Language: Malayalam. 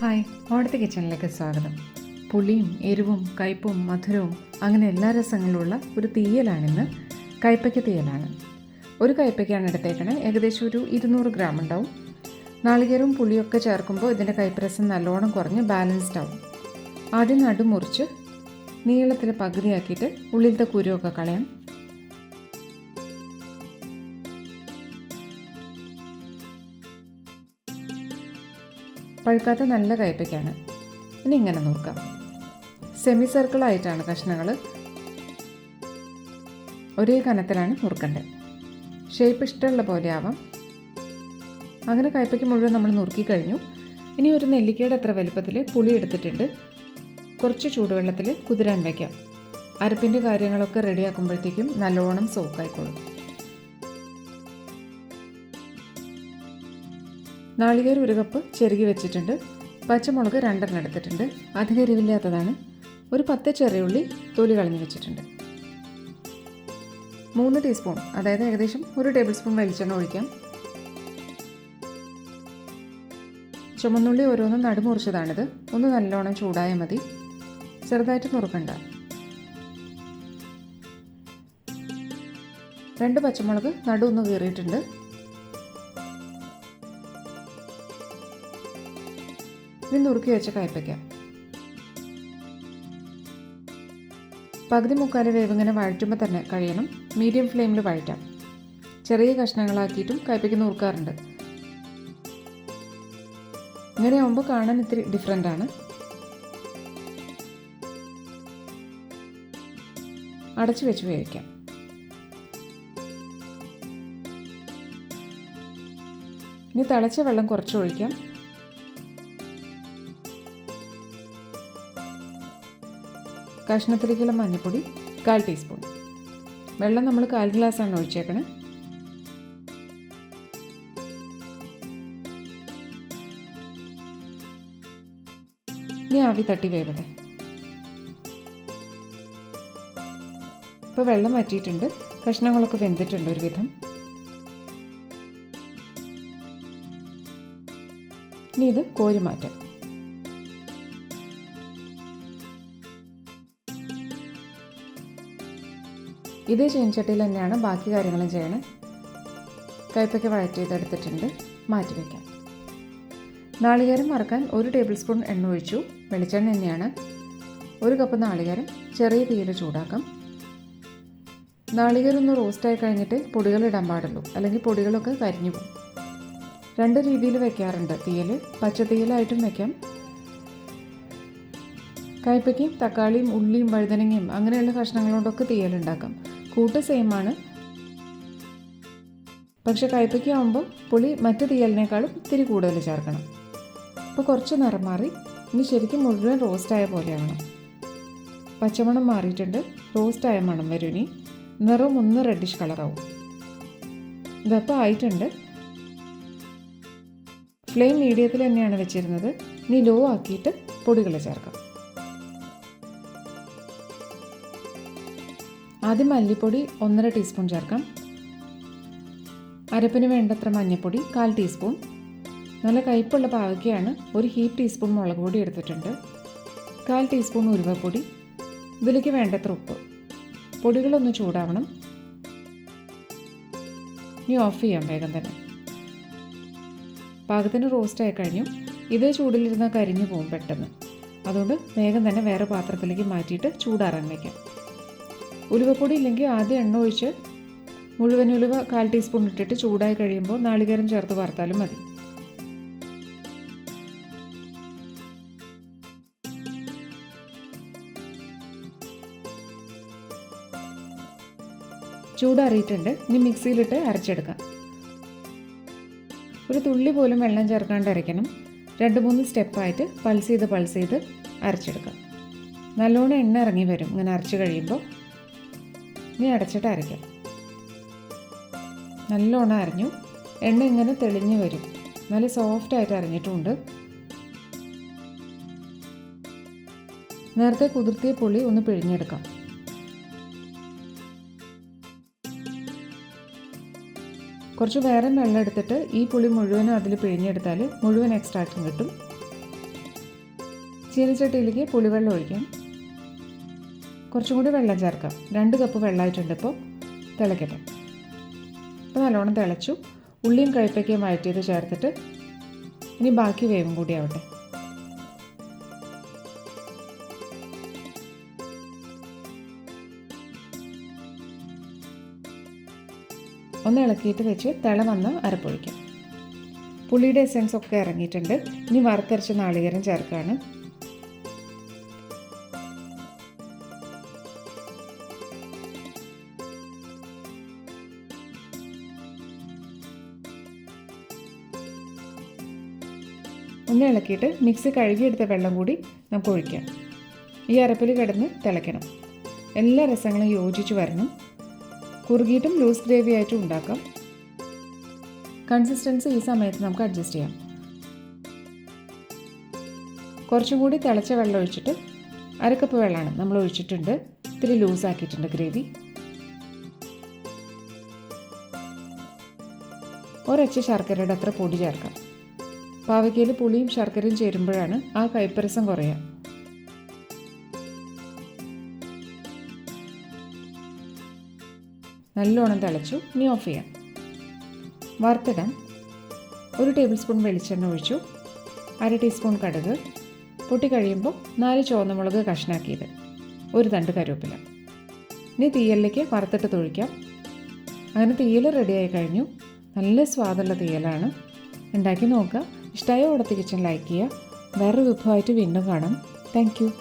ഹായ് ഓടത്തെ കിച്ചണിലേക്ക് സ്വാഗതം. പുളിയും എരിവും കയ്പും മധുരവും അങ്ങനെ എല്ലാ രസങ്ങളുമുള്ള ഒരു തീയലാണിന്ന്. കയ്പയ്ക്ക തീയലാണ്. ഒരു കയ്പയ്ക്കാണ് എടുത്തേക്കണേ ഏകദേശം ഒരു ഇരുന്നൂറ് ഗ്രാം ഉണ്ടാവും. നാളികേരവും പുളിയൊക്കെ ചേർക്കുമ്പോൾ ഇതിന്റെ കയ്പ്പരസം നല്ലോണം കുറഞ്ഞ് ബാലൻസ്ഡ് ആവും. ആദ്യം നടുമുറിച്ച് നീളത്തിൽ പകുതിയാക്കിയിട്ട് ഉള്ളിലത്തെ കുരുവൊക്കെ കളയാം. പഴുക്കാത്ത നല്ല കയ്പ്പയ്ക്കാണ്. ഇനി ഇങ്ങനെ നോക്കാം. സെമി സർക്കിളായിട്ടാണ് കഷ്ണങ്ങൾ ഒരേ കനത്തിലാണ് നുറുക്കേണ്ടത് ഷേപ്പ് ഇഷ്ടമുള്ള പോലെ ആവാം. അങ്ങനെ കയ്പ്പയ്ക്ക് മുഴുവൻ നമ്മൾ നുറുക്കി കഴിഞ്ഞു. ഇനി ഒരു നെല്ലിക്കയുടെ അത്ര വലുപ്പത്തിൽ പുളി എടുത്തിട്ടുണ്ട്. കുറച്ച് ചൂടുവെള്ളത്തിൽ കുതിരാൻ വയ്ക്കാം. അരപ്പിന്റെ കാര്യങ്ങളൊക്കെ റെഡിയാക്കുമ്പോഴത്തേക്കും നല്ലോണം സോക്കായിക്കോളും നാളികേരം ഒരു കപ്പ് ചെറുകി വെച്ചിട്ടുണ്ട്. പച്ചമുളക് രണ്ടെണ്ണം എടുത്തിട്ടുണ്ട്. അധികം എരിവില്ലാത്തതാണ്. ഒരു പത്ത് ചെറിയുള്ളി തൊലി കളഞ്ഞ് വെച്ചിട്ടുണ്ട്. മൂന്ന് ടീസ്പൂൺ അതായത് ഏകദേശം ഒരു ടേബിൾ സ്പൂൺ വെളിച്ചെണ്ണ ഒഴിക്കാം. ചുമന്നുള്ളി ഓരോന്നും നടുമുറിച്ചതാണിത്. ഒന്ന് നല്ലോണം ചൂടായാൽ മതി. ചെറുതായിട്ട് നുറുക്കണ്ട. രണ്ട് പച്ചമുളക് നടു ഒന്ന് കീറിയിട്ടുണ്ട്. ഇനി നുറുക്കി വെച്ച കയ്പ്പയ്ക്ക. പകുതി മുക്കാൽ വേവിങ്ങനെ വഴറ്റുമ്പോൾ തന്നെ കഴിയണം. മീഡിയം ഫ്ലെയിമിൽ വഴറ്റാം. ചെറിയ കഷ്ണങ്ങളാക്കിയിട്ടും കയ്പ്പയ്ക്ക് നുറുക്കാറുണ്ട് ഇങ്ങനെ ആകുമ്പോൾ കാണാൻ ഇത്തിരി ഡിഫറെന്റ് ആണ്. അടച്ചു വെച്ച് വേവിക്കാം. ഇനി തിളച്ച വെള്ളം കുറച്ച് ഒഴിക്കാം. കഷ്ണത്തിലേക്കുള്ള മഞ്ഞൾപ്പൊടി കാൽ ടീസ്പൂൺ. വെള്ളം നമ്മൾ കാൽ ഗ്ലാസ്സാണ് ഒഴിച്ചേക്കണേ. ഇനി ആവി തട്ടി വേവട്ടെ. ഇപ്പോൾ വെള്ളം വറ്റിയിട്ടുണ്ട്. കഷ്ണങ്ങളൊക്കെ വെന്തിട്ടുണ്ട് ഒരു വിധം ഇനി ഇത് കോരി മാറ്റാം ഇതേ ചീനച്ചട്ടിയിൽ തന്നെയാണ് ബാക്കി കാര്യങ്ങളും ചെയ്യണേ. കയ്പയ്ക്ക് വഴറ്റിയതെടുത്തിട്ടുണ്ട് മാറ്റി വയ്ക്കാം നാളികേരം മറക്കാൻ ഒരു ടേബിൾ സ്പൂൺ എണ്ണ ഒഴിച്ചു. വെളിച്ചെണ്ണ തന്നെയാണ്. ഒരു കപ്പ് നാളികേരം ചെറിയ തീയിൽ ചൂടാക്കാം. നാളികേരം ഒന്ന് റോസ്റ്റായി കഴിഞ്ഞിട്ട് പൊടികൾ ഇടാൻ പാടുള്ളൂ. അല്ലെങ്കിൽ പൊടികളൊക്കെ കരിഞ്ഞു പോകും. രണ്ട് രീതിയിൽ വെക്കാറുണ്ട് തീയൽ. പച്ച തീയലായിട്ടും വെക്കാം. കയ്പയ്ക്കും തക്കാളിയും ഉള്ളിയും വഴുതനങ്ങയും അങ്ങനെയുള്ള കഷ്ണങ്ങൾ കൊണ്ടൊക്കെ തീയലുണ്ടാക്കാം കൂട്ട് സെയിമാണ് പക്ഷെ കയ്പയ്ക്ക ആകുമ്പോൾ പുളി മറ്റു തീയലിനേക്കാളും ഇത്തിരി കൂടുതൽ ചേർക്കണം. അപ്പോൾ കുറച്ച് നിറം മാറി. ഇനി ശരിക്കും മുഴുവൻ റോസ്റ്റായ പോലെയാവണം പച്ചമണം മാറിയിട്ടുണ്ട്. റോസ്റ്റായ മണം വരും ഇനി. നിറം ഒന്ന് റെഡിഷ് കളറാവും ഇതപ്പോൾ ആയിട്ടുണ്ട്. ഫ്ലെയിം മീഡിയത്തിൽ തന്നെയാണ് വെച്ചിരുന്നത്. ഇനി ലോ ആക്കിയിട്ട് പൊടികൾ ചേർക്കാം. ആദ്യം മല്ലിപ്പൊടി ഒന്നര ടീസ്പൂൺ ചേർക്കാം. അരപ്പിന് വേണ്ടത്ര മഞ്ഞൾപ്പൊടി കാൽ ടീസ്പൂൺ. നല്ല കയ്പുള്ള പാവയ്ക്കയാണ് ഒരു ഹീപ്പ് ടീസ്പൂൺ മുളക് പൊടി എടുത്തിട്ടുണ്ട്. കാൽ ടീസ്പൂൺ ഉരുവപ്പൊടി ഇതിലേക്ക് വേണ്ടത്ര ഉപ്പ്. പൊടികളൊന്ന് ചൂടാവണം. ഇനി ഓഫ് ചെയ്യാം വേഗം തന്നെ. പാകത്തിന് റോസ്റ്റ് ആയി കഴിഞ്ഞു. ഇതേ ചൂടിലിരുന്നാൽ കരിഞ്ഞു പോകും പെട്ടെന്ന്. അതുകൊണ്ട് വേഗം തന്നെ വേറെ പാത്രത്തിലേക്ക് മാറ്റിയിട്ട് ചൂടാറാൻ വയ്ക്കാം ഉലുവപ്പൊടി ഇല്ലെങ്കിൽ ആദ്യം എണ്ണ ഒഴിച്ച് മുഴുവൻ ഉലുവ കാൽ ടീസ്പൂൺ ഇട്ടിട്ട് ചൂടായി കഴിയുമ്പോൾ നാളികേരം ചേർത്ത് വറുത്താലും മതി. ചൂടാറിയിട്ടുണ്ട്. ഇനി മിക്സിയിലിട്ട് അരച്ചെടുക്കാം. ഒരു തുള്ളി പോലും വെള്ളം ചേർക്കാണ്ട് അരയ്ക്കണം. രണ്ട് മൂന്ന് സ്റ്റെപ്പായിട്ട് പൾസ് ചെയ്ത് പൾസ് ചെയ്ത് അരച്ചെടുക്കാം. നല്ലോണം എണ്ണ ഇറങ്ങി വരും. ഇങ്ങനെ അരച്ച് കഴിയുമ്പോൾ ഇനി അടച്ചിട്ട് അരയ്ക്കാം. നല്ലോണം അരഞ്ഞു. എണ്ണ ഇങ്ങനെ തെളിഞ്ഞു വരും. നല്ല സോഫ്റ്റ് ആയിട്ട് അരഞ്ഞിട്ടുമുണ്ട് നേരത്തെ കുതിർത്തിയ പുളി ഒന്ന് പിഴിഞ്ഞെടുക്കാം. കുറച്ച് വേറെ വെള്ളം എടുത്തിട്ട് ഈ പുളി മുഴുവനും അതിൽ പിഴിഞ്ഞെടുത്താൽ മുഴുവൻ എക്സ്ട്രാക്റ്റും കിട്ടും. ചീനച്ചട്ടിയിലേക്ക് പുളിവെള്ളം ഒഴിക്കാം. കുറച്ചും കൂടി വെള്ളം ചേർക്കാം. രണ്ട് കപ്പ് വെള്ളമായിട്ടുണ്ട് ഇപ്പോൾ തിളക്കട്ടെ. ഇപ്പോൾ നല്ലോണം തിളച്ചു. ഉള്ളിയും കഴിപ്പയ്ക്കയും വഴറ്റിയത് ചേർത്തിട്ട് ഇനി ബാക്കി വേവും കൂടി ആവട്ടെ. ഒന്ന് ഇളക്കിയിട്ട് വെച്ച് തിള വന്ന് അരപ്പൊഴിക്കാം. പുളിയുടെ എസെൻസ് ഒക്കെ ഇറങ്ങിയിട്ടുണ്ട്. ഇനി വറുത്തരച്ച നാളികേരം ചേർക്കുകയാണ് ഒന്ന് ഇളക്കിയിട്ട് മിക്സി കഴുകിയെടുത്ത വെള്ളം കൂടി നമുക്ക് ഒഴിക്കാം. ഈ അരപ്പിൽ കിടന്ന് തിളയ്ക്കണം. എല്ലാ രസങ്ങളും യോജിച്ച് വരണം. കുറുകിയിട്ടും ലൂസ് ഗ്രേവി ആയിട്ടും ഉണ്ടാക്കാം. കൺസിസ്റ്റൻസി ഈ സമയത്ത് നമുക്ക് അഡ്ജസ്റ്റ് ചെയ്യാം. കുറച്ചും കൂടി തിളച്ച വെള്ളം ഒഴിച്ചിട്ട് അരക്കപ്പ് വെള്ളമാണ് നമ്മൾ ഒഴിച്ചിട്ടുണ്ട്. ഇത്തിരി ലൂസ് ആക്കിയിട്ടുണ്ട് ഗ്രേവി ഒരച്ച ശർക്കരയുടെ അത്ര പൊടി ചേർക്കാം. പാവയ്ക്കയിൽ പുളിയും ശർക്കരയും ചേരുമ്പോഴാണ് ആ കൈപ്പരസം കുറയുക. നല്ലോണം തിളച്ചു ഇനി ഓഫ് ചെയ്യാം. വറുത്തിടാം. ഒരു ടേബിൾ സ്പൂൺ വെളിച്ചെണ്ണ ഒഴിച്ചു. അര ടീസ്പൂൺ കടുക്. പൊട്ടി കഴിയുമ്പോൾ നാല് ചുവന്നമുളക് കഷ്ണാക്കിയത്. ഒരു തണ്ട് കരുവേപ്പില. ഇനി തീയലിലേക്ക് വറുത്തിട്ട് തൊഴിക്കാം. അങ്ങനെ തീയൽ റെഡിയായി കഴിഞ്ഞു. നല്ല സ്വാദുള്ള തീയലാണ്. ഉണ്ടാക്കി നോക്കുക ഇഷ്ടമായ ഓടത്തി കിച്ചൺ ലൈക്ക് ചെയ്യുക. വേറൊരു വിഭവമായിട്ട് വീണ്ടും കാണാം. താങ്ക്